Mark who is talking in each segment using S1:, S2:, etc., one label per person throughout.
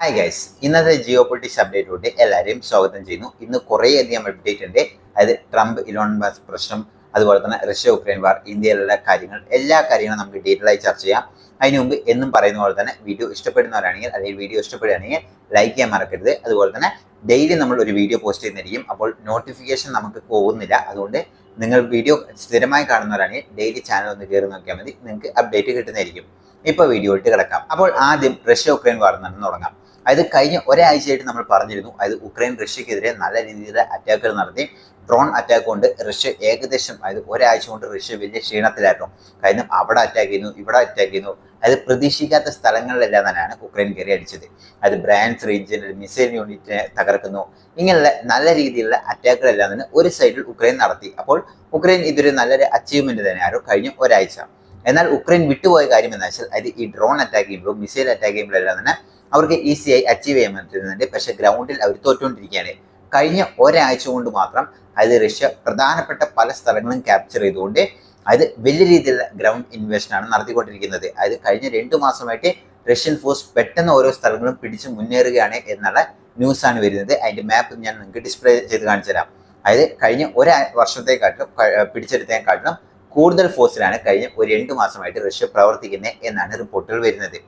S1: Hi guys ഇന്നത്തെ Jio politics അപ്ഡേറ്റിലോട്ട് എല്ലാവരെയും സ്വാഗതം ചെയ്യുന്നു. ഇന്ന് കുറേയധികം അപ്ഡേറ്റ് ഉണ്ട്. അതായത് ട്രംപ് ഇലോൺ മസ്ക് പ്രശ്നം അതുപോലെ തന്നെ റഷ്യ ഉക്രൈൻ വാർ ഇന്ത്യയിലുള്ള കാര്യങ്ങൾ എല്ലാ കാര്യങ്ങളും നമുക്ക് ഡീറ്റെയിൽ ആയി ചർച്ച ചെയ്യാം. അതിന് മുമ്പ് എന്നും പറയുന്ന പോലെ തന്നെ വീഡിയോ ഇഷ്ടപ്പെടുന്നവരാണെങ്കിൽ അല്ലെങ്കിൽ വീഡിയോ ഇഷ്ടപ്പെടുകയാണെങ്കിൽ ലൈക്ക് ചെയ്യാൻ മറക്കരുത്. അതുപോലെ തന്നെ ഡെയിലി നമ്മൾ ഒരു വീഡിയോ പോസ്റ്റ് ചെയ്യുന്നതായിരിക്കും. അപ്പോൾ നോട്ടിഫിക്കേഷൻ നമുക്ക് പോകുന്നില്ല. അതുകൊണ്ട് നിങ്ങൾ വീഡിയോ സ്ഥിരമായി കാണുന്നവരാണെങ്കിൽ ഡെയിലി ചാനൽ ഒന്ന് കയറി നോക്കിയാൽ മതി. നിങ്ങൾക്ക് അപ്ഡേറ്റ് കിട്ടുന്നതായിരിക്കും. ഇപ്പോൾ വീഡിയോ ഇട്ട് കിടക്കാം. അപ്പോൾ ആദ്യം റഷ്യ ഉക്രൈൻ വാർ നടന്നു തുടങ്ങാം. അതായത് കഴിഞ്ഞ ഒരാഴ്ചയായിട്ട് നമ്മൾ പറഞ്ഞിരുന്നു. അതായത് ഉക്രൈൻ റഷ്യക്കെതിരെ നല്ല രീതിയിൽ അറ്റാക്കുകൾ നടത്തി. ഡ്രോൺ അറ്റാക്ക് കൊണ്ട് റഷ്യ ഏകദേശം അതായത് ഒരാഴ്ച കൊണ്ട് റഷ്യ വലിയ ക്ഷീണത്തിലായിരുന്നു. കാരണം അവിടെ അറ്റാക്ക് ചെയ്യുന്നു ഇവിടെ അറ്റാക്ക് ചെയ്യുന്നു. അതായത് പ്രതീക്ഷിക്കാത്ത സ്ഥലങ്ങളിലെല്ലാം തന്നെയാണ് ഉക്രൈൻ കയറി അടിച്ചത്. അത് ബ്രാൻസ് റീജിയനിൽ മിസൈൽ യൂണിറ്റിനെ തകർക്കുന്നു. ഇങ്ങനെയുള്ള നല്ല രീതിയിലുള്ള അറ്റാക്കുകളെല്ലാം തന്നെ ഒരു സൈഡിൽ ഉക്രൈൻ നടത്തി. അപ്പോൾ ഉക്രൈൻ ഇതൊരു നല്ലൊരു അച്ചീവ്മെന്റ് തന്നെയായിരുന്നു കഴിഞ്ഞ ഒരാഴ്ച. എന്നാൽ ഉക്രൈൻ വിട്ടുപോയ കാര്യം എന്ന് വെച്ചാൽ അത് ഈ ഡ്രോൺ അറ്റാക്ക് ചെയ്യുമ്പോൾ മിസൈൽ അറ്റാക്ക് ചെയ്യുമ്പോഴെല്ലാം തന്നെ അവർക്ക് ഈസിയായി അച്ചീവ് ചെയ്യാൻ പറ്റുന്നുണ്ട്. പക്ഷേ ഗ്രൗണ്ടിൽ അവർ തോറ്റുകൊണ്ടിരിക്കുകയാണ്. കഴിഞ്ഞ ഒരാഴ്ച കൊണ്ട് മാത്രം അത് റഷ്യ പ്രധാനപ്പെട്ട പല സ്ഥലങ്ങളും ക്യാപ്ചർ ചെയ്തുകൊണ്ട് അത് വലിയ രീതിയിലുള്ള ഗ്രൗണ്ട് ഇൻവേഷനാണ് നടത്തിക്കൊണ്ടിരിക്കുന്നത്. അത് കഴിഞ്ഞ രണ്ട് മാസമായിട്ട് റഷ്യൻ ഫോഴ്സ് പെട്ടെന്ന് ഓരോ സ്ഥലങ്ങളും പിടിച്ച് മുന്നേറുകയാണ് എന്നുള്ള ന്യൂസാണ് വരുന്നത്. അതിന്റെ മാപ്പ് ഞാൻ നിങ്ങൾക്ക് ഡിസ്പ്ലേ ചെയ്ത് കാണിച്ചു തരാം അതായത് കഴിഞ്ഞ ഒരു വർഷത്തെക്കാട്ടിലും പിടിച്ചെടുത്തേക്കാട്ടിലും കൂടുതൽ ഫോഴ്സിലാണ് കഴിഞ്ഞ ഒരു രണ്ട് മാസമായിട്ട് റഷ്യ പ്രവർത്തിക്കുന്നത് എന്നാണ് റിപ്പോർട്ടുകൾ വരുന്നത്.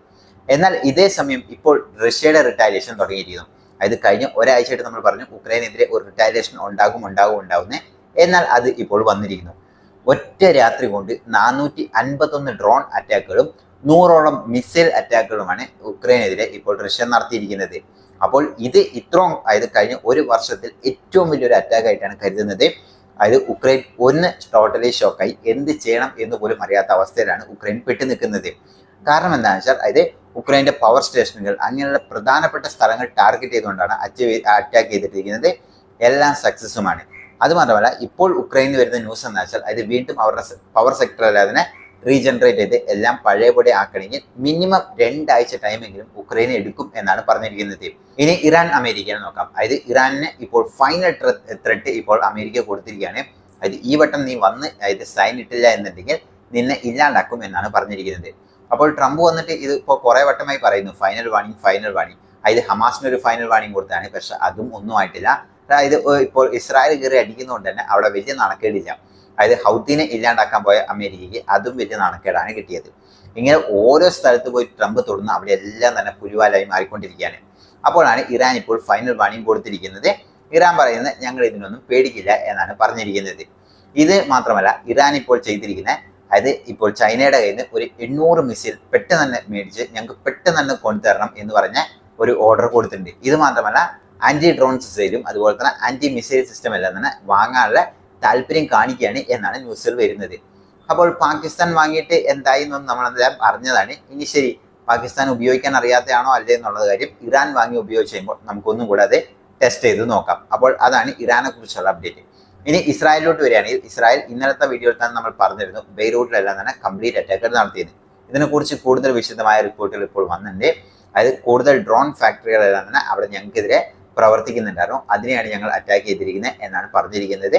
S1: എന്നാൽ ഇതേ സമയം ഇപ്പോൾ റഷ്യയുടെ റിട്ടാലിയേഷൻ തുടങ്ങിയിരിക്കുന്നു. അതായത് കഴിഞ്ഞ ഒരാഴ്ചയായിട്ട് നമ്മൾ പറഞ്ഞു ഉക്രൈനെതിരെ ഒരു റിട്ടാലിയേഷൻ ഉണ്ടാകും ഉണ്ടാകും ഉണ്ടാകുന്നേ. എന്നാൽ അത് ഇപ്പോൾ വന്നിരിക്കുന്നു. ഒറ്റ രാത്രി കൊണ്ട് നാനൂറ്റി അൻപത്തൊന്ന് ഡ്രോൺ അറ്റാക്കുകളും നൂറോളം മിസൈൽ അറ്റാക്കുകളുമാണ് ഉക്രൈനെതിരെ ഇപ്പോൾ റഷ്യ നടത്തിയിരിക്കുന്നത്. അപ്പോൾ ഇത് ഇത്രയും അതായത് കഴിഞ്ഞ ഒരു വർഷത്തിൽ ഏറ്റവും വലിയൊരു അറ്റാക്കായിട്ടാണ് കരുതുന്നത്. അതായത് ഉക്രൈൻ ഒന്ന് ടോട്ടലി ഷോക്കായി എന്ത് ചെയ്യണം എന്ന് പോലും അറിയാത്ത അവസ്ഥയിലാണ് ഉക്രൈൻ പെട്ടു നിൽക്കുന്നത്. കാരണം എന്താണെന്ന് വെച്ചാൽ അതായത് ഉക്രൈന്റെ പവർ സ്റ്റേഷനുകൾ അങ്ങനെയുള്ള പ്രധാനപ്പെട്ട സ്ഥലങ്ങൾ ടാർഗറ്റ് ചെയ്തുകൊണ്ടാണ് അറ്റാക്ക് ചെയ്തിട്ടിരിക്കുന്നത്. എല്ലാം സക്സസ്സുമാണ് അതുമാത്രമല്ല ഇപ്പോൾ ഉക്രൈനിൽ വരുന്ന ന്യൂസ് എന്താ വെച്ചാൽ അത് വീണ്ടും അവരുടെ പവർ സെക്ടറിൽ അതിനെ റീജനറേറ്റ് ചെയ്ത് എല്ലാം പഴയപടി ആക്കണമെങ്കിൽ മിനിമം രണ്ടാഴ്ച ടൈമെങ്കിലും ഉക്രൈൻ എടുക്കും എന്നാണ് പറഞ്ഞിരിക്കുന്നത് ഇനി ഇറാൻ അമേരിക്കനെ നോക്കാം. അതായത് ഇറാനിന് ഇപ്പോൾ ഫൈനൽ ത്രെട്ട് ഇപ്പോൾ അമേരിക്ക കൊടുത്തിരിക്കുകയാണ്. അതായത് ഈ വട്ടം നീ വന്ന് അതായത് സൈൻ ഇട്ടില്ല എന്നുണ്ടെങ്കിൽ നിന്നെ ഇല്ലാണ്ടാക്കും എന്നാണ് പറഞ്ഞിരിക്കുന്നത്. അപ്പോൾ ട്രംപ് വന്നിട്ട് ഇത് ഇപ്പോൾ കുറേ വട്ടമായി പറയുന്നു ഫൈനൽ വാണിംഗ് ഫൈനൽ വാണിംഗ് അതായത് ഹമാസിന് ഒരു ഫൈനൽ വാണിംഗ് കൊടുത്താണ് പക്ഷെ അതും ഒന്നും ആയിട്ടില്ല. അതായത് ഇപ്പോൾ ഇസ്രായേൽ കയറി അടിക്കുന്നതുകൊണ്ട് തന്നെ അവിടെ വലിയ നാണക്കേടില്ല. അതായത് ഹൗത്തിനെ ഇല്ലാണ്ടാക്കാൻ പോയ അമേരിക്കയ്ക്ക് അതും വലിയ നാണക്കേടാണ് കിട്ടിയത്. ഇങ്ങനെ ഓരോ സ്ഥലത്ത് പോയി ട്രംപ് തൊടുന്ന അവിടെ എല്ലാം തന്നെ പുലിവാലായി മാറിക്കൊണ്ടിരിക്കുകയാണ്. അപ്പോഴാണ് ഇറാൻ ഇപ്പോൾ ഫൈനൽ വാണിംഗ് കൊടുത്തിരിക്കുന്നത് ഇറാൻ പറയുന്നത് ഞങ്ങൾ ഇതിനൊന്നും പേടിക്കില്ല എന്നാണ് പറഞ്ഞിരിക്കുന്നത്. ഇത് മാത്രമല്ല ഇറാൻ ഇപ്പോൾ ചെയ്തിരിക്കുന്ന അതായത് ഇപ്പോൾ ചൈനയുടെ കയ്യിൽ നിന്ന് ഒരു എണ്ണൂറ് മിസൈൽ പെട്ടെന്ന് തന്നെ മേടിച്ച് ഞങ്ങൾക്ക് പെട്ടെന്ന് തന്നെ കൊണ്ടുതരണം എന്ന് പറഞ്ഞ ഒരു ഓർഡർ കൊടുത്തിട്ടുണ്ട്. ഇത് മാത്രമല്ല ആന്റി ഡ്രോൺ സിസ്റ്റയിലും അതുപോലെ തന്നെ ആന്റി മിസൈൽ സിസ്റ്റം എല്ലാം തന്നെ വാങ്ങാനുള്ള താല്പര്യം കാണിക്കുകയാണ് എന്നാണ് ന്യൂസുകൾ വരുന്നത്. അപ്പോൾ പാകിസ്ഥാൻ വാങ്ങിയിട്ട് എന്തായി എന്നൊന്നും നമ്മളെല്ലാം അറിഞ്ഞതാണ്. ഇനി ശരി പാകിസ്ഥാൻ ഉപയോഗിക്കാൻ അറിയാത്തതാണോ അല്ലേ എന്നുള്ള കാര്യം ഇറാൻ വാങ്ങി ഉപയോഗിച്ച് കഴിയുമ്പോൾ നമുക്കൊന്നും കൂടാതെ ടെസ്റ്റ് ചെയ്ത് നോക്കാം. അപ്പോൾ അതാണ് ഇറാനെ കുറിച്ചുള്ള അപ്ഡേറ്റ് ഇനി ഇസ്രായേലിലോട്ട് വരികയാണെങ്കിൽ ഇസ്രായേൽ ഇന്നലത്തെ വീഡിയോയിൽ തന്നെ നമ്മൾ പറഞ്ഞിരുന്നു ബെയ്റൂട്ടിലെല്ലാം തന്നെ കംപ്ലീറ്റ് അറ്റാക്കർ നടത്തിയത്. ഇതിനെക്കുറിച്ച് കൂടുതൽ വിശദമായ റിപ്പോർട്ടുകൾ ഇപ്പോൾ വന്നിട്ടുണ്ട്. അതായത് കൂടുതൽ ഡ്രോൺ ഫാക്ടറികളെല്ലാം തന്നെ അവിടെ ഞങ്ങൾക്കെതിരെ പ്രവർത്തിക്കുന്നുണ്ടായിരുന്നു. അതിനെയാണ് ഞങ്ങൾ അറ്റാക്ക് ചെയ്തിരിക്കുന്നത് എന്നാണ് പറഞ്ഞിരിക്കുന്നത്.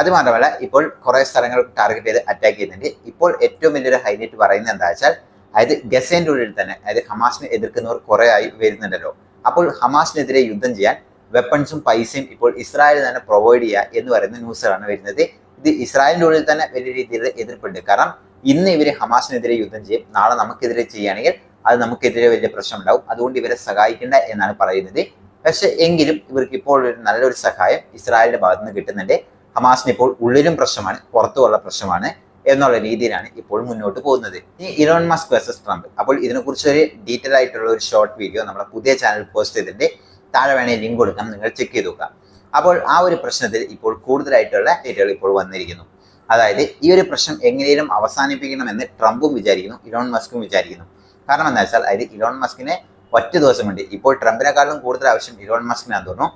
S1: അതുമാത്രമല്ല ഇപ്പോൾ കുറേ സ്ഥലങ്ങൾ ടാർഗറ്റ് ചെയ്ത് അറ്റാക്ക് ചെയ്യുന്നുണ്ട്. ഇപ്പോൾ ഏറ്റവും വലിയൊരു ഹൈലൈറ്റ് പറയുന്നത് എന്താ വെച്ചാൽ അതായത് ഗസേന്റെ ഉള്ളിൽ തന്നെ അതായത് ഹമാസിനെ എതിർക്കുന്നവർ കുറേ ആയി വരുന്നുണ്ടല്ലോ. അപ്പോൾ ഹമാസിനെതിരെ യുദ്ധം ചെയ്യാൻ വെപ്പൺസും പൈസയും ഇപ്പോൾ ഇസ്രായേൽ തന്നെ പ്രൊവൈഡ് ചെയ്യുക എന്ന് പറയുന്ന ന്യൂസുകളാണ് വരുന്നത്. ഇത് ഇസ്രായേലിന്റെ ഉള്ളിൽ തന്നെ വലിയ രീതിയിൽ എതിർപ്പുണ്ട്. കാരണം ഇന്ന് ഇവർ ഹമാസിനെതിരെ യുദ്ധം ചെയ്യും. നാളെ നമുക്കെതിരെ ചെയ്യുകയാണെങ്കിൽ അത് നമുക്കെതിരെ വലിയ പ്രശ്നം ഉണ്ടാവും അതുകൊണ്ട് ഇവരെ സഹായിക്കേണ്ട എന്നാണ് പറയുന്നത്. പക്ഷെ എങ്കിലും ഇവർക്ക് ഇപ്പോൾ ഒരു നല്ലൊരു സഹായം ഇസ്രായേലിന്റെ ഭാഗത്തുനിന്ന് കിട്ടുന്നുണ്ട്. ഹമാസിന് ഇപ്പോൾ ഉള്ളിലും പ്രശ്നമാണ് പുറത്തുമുള്ള പ്രശ്നമാണ് എന്നുള്ള രീതിയിലാണ് ഇപ്പോൾ മുന്നോട്ട് പോകുന്നത്. ഈ ഇലോൺ മസ്ക് വേഴ്സസ് ട്രംപ്. അപ്പോൾ ഇതിനെക്കുറിച്ച് ഒരു ഡീറ്റെയിൽ ആയിട്ടുള്ള ഒരു ഷോർട്ട് വീഡിയോ നമ്മുടെ പുതിയ ചാനൽ പോസ്റ്റ് ചെയ്തിട്ടുണ്ട്. താഴെ വേണേൽ ലിങ്ക് കൊടുക്കാം നിങ്ങൾ ചെക്ക് ചെയ്ത് നോക്കാം. അപ്പോൾ ആ ഒരു പ്രശ്നത്തിൽ ഇപ്പോൾ കൂടുതലായിട്ടുള്ള ഡേറ്റകൾ ഇപ്പോൾ വന്നിരിക്കുന്നു. അതായത് ഈ ഒരു പ്രശ്നം എങ്ങനെയും അവസാനിപ്പിക്കണമെന്ന് ട്രംപും വിചാരിക്കുന്നു ഇലോൺ മസ്കും വിചാരിക്കുന്നു. കാരണം എന്താ വെച്ചാൽ അതായത് ഇലോൺ മസ്കിനെ ഒറ്റ ദിവസം കൊണ്ട് ഇപ്പോൾ ട്രംപിനെക്കാളും കൂടുതൽ ആവശ്യം ഇലോൺ മസ്കിനാന്ന് തോന്നുന്നു.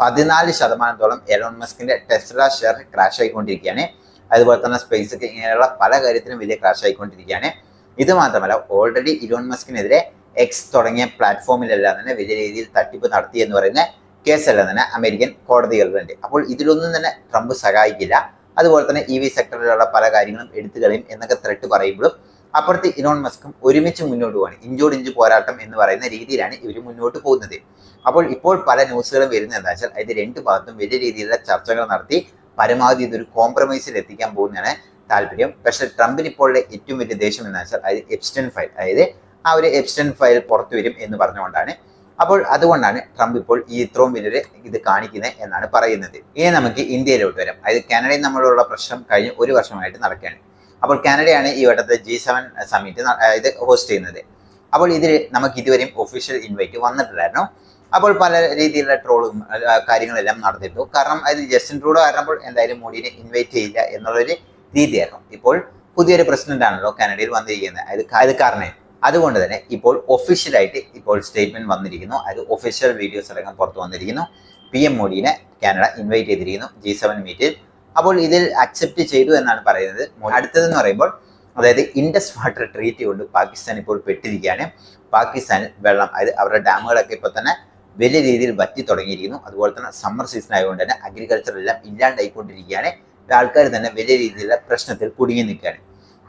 S1: പതിനാല് ശതമാനത്തോളം എലോൺ മസ്കിന്റെ ടെസ്ല ഷെയർ ക്രാഷ് ആയിക്കൊണ്ടിരിക്കുകയാണ് അതുപോലെ തന്നെ സ്പേസ് ഇങ്ങനെയുള്ള പല കാര്യത്തിലും വലിയ ക്രാഷ് ആയിക്കൊണ്ടിരിക്കുകയാണ് ഇത് മാത്രമല്ല ഓൾറെഡി ഇലോൺ മസ്കിനെതിരെ എക്സ് തുടങ്ങിയ പ്ലാറ്റ്ഫോമിലെല്ലാം തന്നെ വലിയ രീതിയിൽ തട്ടിപ്പ് നടത്തി എന്ന് പറയുന്ന കേസെല്ലാം തന്നെ അമേരിക്കൻ കോടതികളിലുണ്ട്. അപ്പോൾ ഇതിലൊന്നും തന്നെ ട്രംപ് സഹായിക്കില്ല. അതുപോലെ തന്നെ ഇ വി സെക്ടറിലുള്ള പല കാര്യങ്ങളും എടുത്തു കളയും എന്നൊക്കെ ത്രെട്ട് പറയുമ്പോഴും അപ്പുറത്ത് ഇലോൺ മസ്കും ഒരുമിച്ച് മുന്നോട്ട് പോവാണ്. ഇഞ്ചോട് ഇഞ്ച് പോരാട്ടം എന്ന് പറയുന്ന രീതിയിലാണ് ഇവർ മുന്നോട്ട് പോകുന്നത്. അപ്പോൾ ഇപ്പോൾ പല ന്യൂസുകളും വരുന്നത് എന്താ വെച്ചാൽ അതിന്റെ രണ്ട് ഭാഗത്തും വലിയ രീതിയിലുള്ള ചർച്ചകൾ നടത്തി പരമാവധി ഇതൊരു കോംപ്രമൈസിൽ എത്തിക്കാൻ പോകുന്നതാണ് താല്പര്യം. പക്ഷേ ട്രംപിന് ഇപ്പോൾ ഏറ്റവും വലിയ ദേഷ്യം എന്ന് വെച്ചാൽ അതായത് എപ്സ്റ്റൻ ഫയൽ അതായത് ആ ഒരു എപ്സ്റ്റൻ ഫയൽ പുറത്തു വരും എന്ന് പറഞ്ഞുകൊണ്ടാണ്. അപ്പോൾ അതുകൊണ്ടാണ് ട്രംപ് ഇപ്പോൾ ഈ ഇത്രയും വലിയൊരു ഇത് കാണിക്കുന്നത് എന്നാണ് പറയുന്നത്. ഇനി നമുക്ക് ഇന്ത്യയിലോട്ട് വരാം. അതായത് കാനഡയിൽ നമ്മളുള്ള പ്രശ്നം കഴിഞ്ഞ് ഒരു വർഷമായിട്ട് നടക്കുകയാണ്. അപ്പോൾ കാനഡയാണ് ഈ വട്ടത്തെ ജി സെവൻ സമ്മിറ്റ് ഇത് ഹോസ്റ്റ് ചെയ്യുന്നത്. അപ്പോൾ ഇതിൽ നമുക്ക് ഇതുവരെയും ഒഫീഷ്യൽ ഇൻവൈറ്റ് വന്നിട്ടില്ലായിരുന്നു. അപ്പോൾ പല രീതിയിലുള്ള ട്രോളും കാര്യങ്ങളെല്ലാം നടന്നിട്ടു. കാരണം അത് ജസ്റ്റിൻ ട്രൂഡോ ആയിരുന്നപ്പോൾ എന്തായാലും മോഡിനെ ഇൻവൈറ്റ് ചെയ്യില്ല എന്നുള്ളൊരു രീതിയായിരുന്നു. ഇപ്പോൾ പുതിയൊരു പ്രസിഡന്റ് ആണല്ലോ കാനഡയിൽ വന്നിരിക്കുന്നത്. അത് അത് കാരണം. അതുകൊണ്ട് തന്നെ ഇപ്പോൾ ഒഫീഷ്യലായിട്ട് ഇപ്പോൾ സ്റ്റേറ്റ്മെന്റ് വന്നിരിക്കുന്നു. അത് ഒഫീഷ്യൽ വീഡിയോസ് അടക്കം പുറത്തു വന്നിരിക്കുന്നു. പി എം മോഡിനെ കാനഡ ഇൻവൈറ്റ് ചെയ്തിരിക്കുന്നു. ജി സെവൻ മീറ്റിൽ അപ്പോൾ ഇതിൽ അക്സെപ്റ്റ് ചെയ്തു എന്നാണ് പറയുന്നത്. അടുത്തതെന്ന് പറയുമ്പോൾ അതായത് ഇൻഡസ് വാട്ടർ ട്രീറ്റ് കൊണ്ട് പാകിസ്ഥാൻ ഇപ്പോൾ പെട്ടിരിക്കുകയാണ്. പാകിസ്ഥാനിൽ വെള്ളം അതായത് അവരുടെ ഡാമുകളൊക്കെ ഇപ്പോൾ തന്നെ വലിയ രീതിയിൽ വറ്റി തുടങ്ങിയിരിക്കുന്നു. അതുപോലെ തന്നെ സമ്മർ സീസൺ ആയതുകൊണ്ട് തന്നെ അഗ്രികൾച്ചർ എല്ലാം ഇല്ലാണ്ടായിക്കൊണ്ടിരിക്കുകയാണ്. ആൾക്കാർ തന്നെ വലിയ രീതിയിലുള്ള പ്രശ്നത്തിൽ കുടുങ്ങി നിൽക്കുകയാണ്.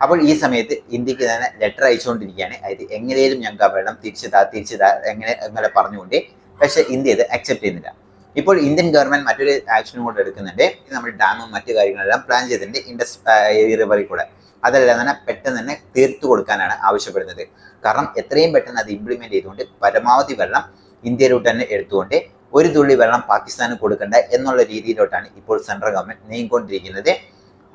S1: അപ്പോൾ ഈ സമയത്ത് ഇന്ത്യയ്ക്ക് തന്നെ ലെറ്റർ അയച്ചുകൊണ്ടിരിക്കുകയാണ്. അതായത് എങ്ങനെയും ഞങ്ങൾക്ക് ആ വെള്ളം തിരിച്ചു താ തിരിച്ചു താ എങ്ങനെ എങ്ങനെ പറഞ്ഞുകൊണ്ട്. പക്ഷേ ഇന്ത്യ ഇത് അക്സെപ്റ്റ് ചെയ്യുന്നില്ല. ഇപ്പോൾ ഇന്ത്യൻ ഗവൺമെന്റ് മറ്റൊരു ആക്ഷനും കൂടെ എടുക്കുന്നുണ്ട്. നമ്മൾ ഡാമും മറ്റു കാര്യങ്ങളെല്ലാം പ്ലാൻ ചെയ്തിട്ടുണ്ട്. ഇൻഡസ് ഈ റിവറിൽ കൂടെ. അതെല്ലാം തന്നെ പെട്ടെന്ന് തന്നെ തീർത്തു കൊടുക്കാനാണ് ആവശ്യപ്പെടുന്നത്. കാരണം എത്രയും പെട്ടെന്ന് അത് ഇംപ്ലിമെന്റ് ചെയ്തുകൊണ്ട് പരമാവധി വെള്ളം ഇന്ത്യയിലോട്ട് തന്നെ എടുത്തുകൊണ്ട് ഒരു തുള്ളി വെള്ളം പാകിസ്ഥാന് കൊടുക്കണ്ട എന്നുള്ള രീതിയിലോട്ടാണ് ഇപ്പോൾ സെൻട്രൽ ഗവൺമെന്റ് നീങ്ങിക്കൊണ്ടിരിക്കുന്നത്.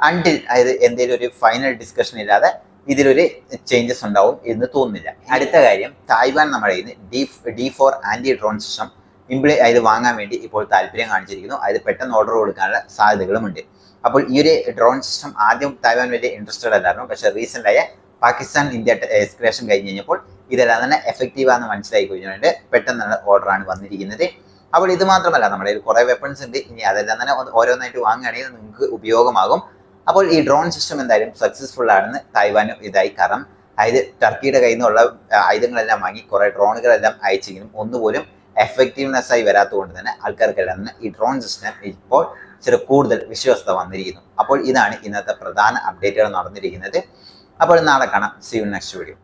S1: അണ്ടിൽ അതായത് എന്തെങ്കിലും ഒരു ഫൈനൽ ഡിസ്കഷൻ ഇല്ലാതെ ഇതിലൊരു ചേഞ്ചസ് ഉണ്ടാവും എന്ന് തോന്നുന്നില്ല. അടുത്ത കാര്യം തായ്വാൻ നമ്മുടെ D D four anti drone system ഇംപ്ലി ഇത് വാങ്ങാൻ വേണ്ടി ഇപ്പോൾ താല്പര്യം കാണിച്ചിരിക്കുന്നു. അത് പെട്ടെന്ന് ഓർഡർ കൊടുക്കാനുള്ള സാധ്യതകളുമുണ്ട്. അപ്പോൾ ഈ ഒരു ഡ്രോൺ സിസ്റ്റം ആദ്യം തായ്വാൻ വലിയ ഇൻട്രസ്റ്റഡ് അല്ലായിരുന്നു. പക്ഷേ റീസെന്റ് ആയ പാകിസ്ഥാൻ ഇന്ത്യ എസ്കലേഷൻ കഴിഞ്ഞ് കഴിഞ്ഞപ്പോൾ ഇതെല്ലാം തന്നെ എഫക്റ്റീവ് ആണെന്ന് മനസ്സിലായി കഴിഞ്ഞുകൊണ്ട് പെട്ടെന്നുള്ള ഓർഡറാണ് വന്നിരിക്കുന്നത്. അപ്പോൾ ഇത് മാത്രമല്ല നമ്മുടെ കുറേ വെപ്പൺസ് ഉണ്ട്. ഇനി അതെല്ലാം തന്നെ ഓരോന്നായിട്ട് വാങ്ങുകയാണെങ്കിൽ നിങ്ങൾക്ക് ഉപയോഗമാകും. അപ്പോൾ ഈ ഡ്രോൺ സിസ്റ്റം എന്തായാലും സക്സസ്ഫുൾ ആണെന്ന് തായ്വാനും ഇതായി. കാരണം അതായത് ടർക്കിയുടെ കയ്യിൽ നിന്നുള്ള ആയുധങ്ങളെല്ലാം വാങ്ങി കുറേ ഡ്രോണുകളെല്ലാം അയച്ചെങ്കിലും ഒന്നുപോലും എഫക്റ്റീവ്നെസ് ആയി വരാത്തതുകൊണ്ട് തന്നെ ആൾക്കാർക്കെല്ലാം ഈ ഡ്രോൺ സിസ്റ്റം ഇപ്പോൾ ചില കൂടുതൽ വിശ്വസ്ത വന്നിരിക്കുന്നു. അപ്പോൾ ഇതാണ് ഇന്നത്തെ പ്രധാന അപ്ഡേറ്റുകൾ നടന്നിരിക്കുന്നത്. അപ്പോൾ നാളെ കാണാം. C you next video